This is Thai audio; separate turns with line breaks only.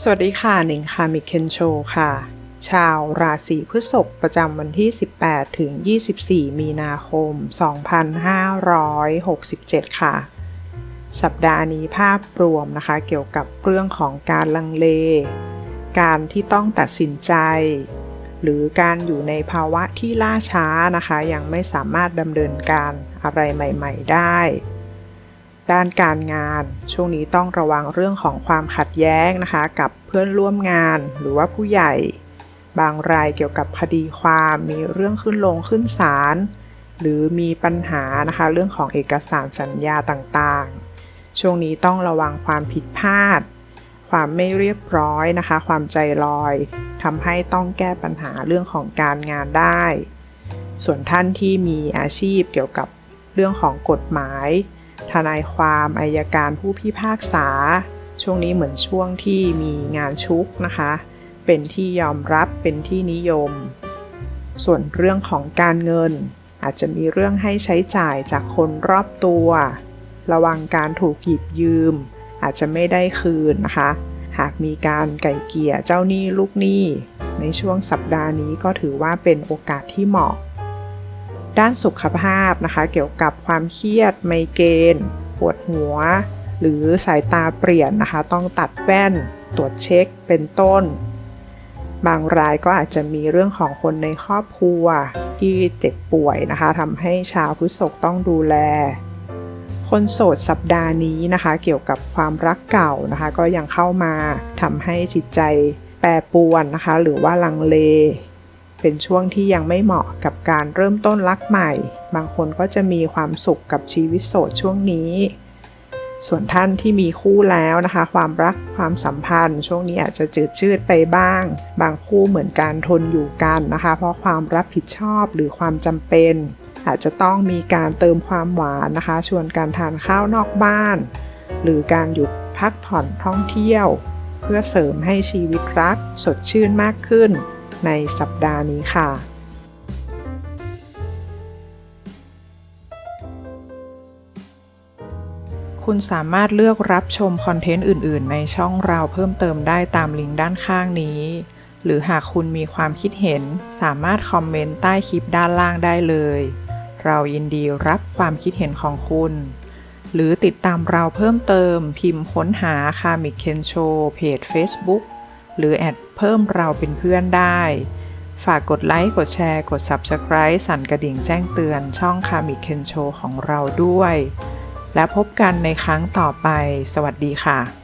สวัสดีค่ะหนิงค่ะมิเคนโชค่ะ ชาวราศีพฤษภประจำวันที่ 18 ถึง 24 มีนาคม 2567 ค่ะ สัปดาห์นี้ภาพรวมนะคะเกี่ยวกับเรื่องของการลังเล การที่ต้องตัดสินใจ หรือการอยู่ในภาวะที่ล่าช้านะคะ ยังไม่สามารถดำเนินการอะไรใหม่ ๆ ได้ ด้านการงาน ช่วงนี้ต้องระวังเรื่องของความขัดแย้งนะคะ กับเพื่อนร่วมงานหรือว่าผู้ใหญ่ บางรายเกี่ยวกับคดีความมีเรื่องขึ้นลงขึ้นศาลหรือมีปัญหานะคะ เรื่องของเอกสารสัญญาต่างๆ ช่วงนี้ต้องระวังความผิดพลาด ความไม่เรียบร้อยนะคะ ความใจลอยทำให้ต้องแก้ปัญหาเรื่องของการงานได้ ส่วนท่านที่มีอาชีพเกี่ยวกับเรื่องของกฎหมาย ทนายความอายการผู้พิพากษา ช่วงนี้เหมือนช่วงที่มีงานชุกนะคะ เป็นที่ยอมรับเป็นที่นิยม ส่วนเรื่องของการเงิน อาจจะมีเรื่องให้ใช้จ่ายจากคนรอบตัว ระวังการถูกหยิบยืม อาจจะไม่ได้คืนนะคะ หากมีการไก่เกี่ยเจ้าหนี้ลูกหนี้ ในช่วงสัปดาห์นี้ก็ถือว่าเป็นโอกาสที่เหมาะ ด้านสุขภาพนะคะ เกี่ยวกับความเครียดไมเกรนปวดหัว หรือสายตาเปลี่ยนนะคะ ต้องตัดแว่น ตรวจเช็คเป็นต้น บางรายก็อาจจะมีเรื่องของคนในครอบครัวที่เจ็บป่วยนะคะทำให้ชาวพฤษภต้องดูแล คนโสดสัปดาห์นี้นะคะ เกี่ยวกับความรักเก่านะคะ ก็ยังเข้ามาทำให้จิตใจแปรปรวนนะคะ หรือว่าลังเล เป็นช่วงที่ยังไม่เหมาะกับการเริ่มต้นรักใหม่ บางคนก็จะมีความสุขกับชีวิตโสดช่วงนี้ ส่วนท่านที่มีคู่แล้วนะคะ ความรักความสัมพันธ์ ช่วงนี้อาจจะจืดชืดไปบ้าง บางคู่เหมือนการทนอยู่กันนะคะ เพราะความรับผิดชอบหรือความจำเป็น อาจจะต้องมีการเติมความหวานนะคะ ชวนการทานข้าวนอกบ้าน หรือการหยุดพักผ่อนท่องเที่ยว เพื่อเสริมให้ชีวิตรักสดชื่นมากขึ้น ในสัปดาห์นี้ค่ะคุณสามารถเลือกรับชมคอนเทนต์อื่น ๆ ในช่องเราเพิ่มเติมได้ตามลิงก์ด้านข้างนี้ หรือหากคุณมีความคิดเห็น สามารถคอมเมนต์ใต้คลิปด้านล่างได้เลย เรายินดีรับความคิดเห็นของคุณ หรือติดตามเราเพิ่มเติมพิมพ์ค้นหาคามิกเคนโชเพจ Facebook หรือแอดเพิ่มเราเป็นเพื่อนได้ ฝากกดไลค์ กดแชร์ กด Subscribe สั่นกระดิ่งแจ้งเตือนช่องคามิเคนโชของเราด้วย และพบกันในครั้งต่อไป สวัสดีค่ะ